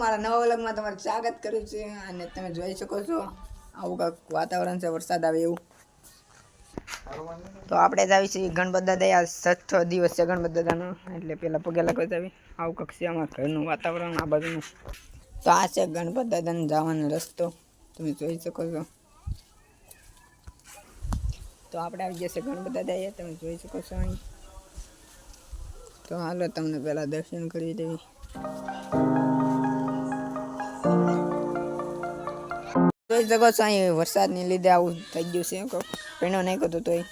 મારા નવા વ્લોગમાં તમારું સ્વાગત કર્યું છે અને તમે જોઈ શકો છો, આવું કંઈક વાતાવરણ છે, વરસાદ આવે એવું. તો આપણે જ આવી છીએ ગણપત દાદા આ છઠ્ઠો દિવસ છે ગણપત દાદાનો એટલે પહેલાં પગે લાગવા આવી. આવું કાંઈક છે અમારા ઘરનું વાતાવરણ, આ બાજુનું. તો આ છે ગણપત દાદાને જવાનો રસ્તો, તમે જોઈ શકો છો. તો આપણે આવી ગયા છે ગણપત દાદા તમે જોઈ શકો છો અહીં. તો હાલો તમને પહેલાં દર્શન કરી દેવી જોઈ શકો છો અહીં વરસાદને લીધે આવું થઈ ગયું છે કહો. પીણો નહીં કરતો તોય.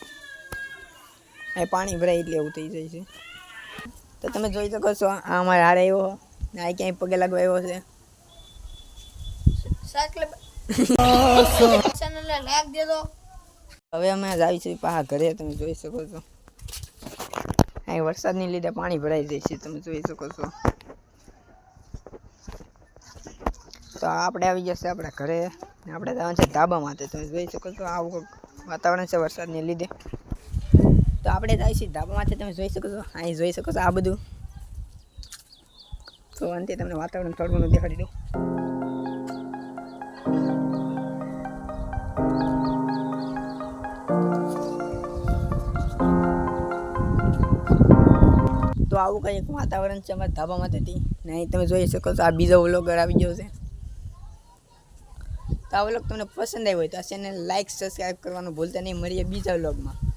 અહીં પાણી ભરાય એટલે એવું થઈ જાય છે. તો તમે જોઈ શકો છો આ અમારે હારે આવ્યો. આ ક્યાંય પગે લાગવા આવ્યો છે. હવે અમે જ આવી છીએ પાછા ઘરે તમે જોઈ શકો છો. અહીં વરસાદને લીધે પાણી ભરાઈ જાય છે તમે જોઈ શકો છો. તો આપણે આવી જશે આપણા ઘરે. આપણે જવાનું છે ધાબા માટે તમે જોઈ શકો છો આવું વાતાવરણ છે વરસાદને લીધે. તો આપણે જાય છીએ માટે તમે જોઈ શકો છો. અહીં જોઈ શકો છો આ બધું. તો અંતે તમને વાતાવરણ થોડું ઘણું દેખાડી દઉં. તો આવું કંઈક વાતાવરણ છે અમારા ધાબામાંથી. નહીં, તમે જોઈ શકો છો આ બીજો વ્લોગર આવી ગયો છે. તો આ વ્લોગ તમને પસંદ આવ્યો હોય તો આ ચેનલ લાઇક સબસ્ક્રાઈબ કરવાનું ભૂલતા નહીં. મળીએ બીજા વ્લોગમાં.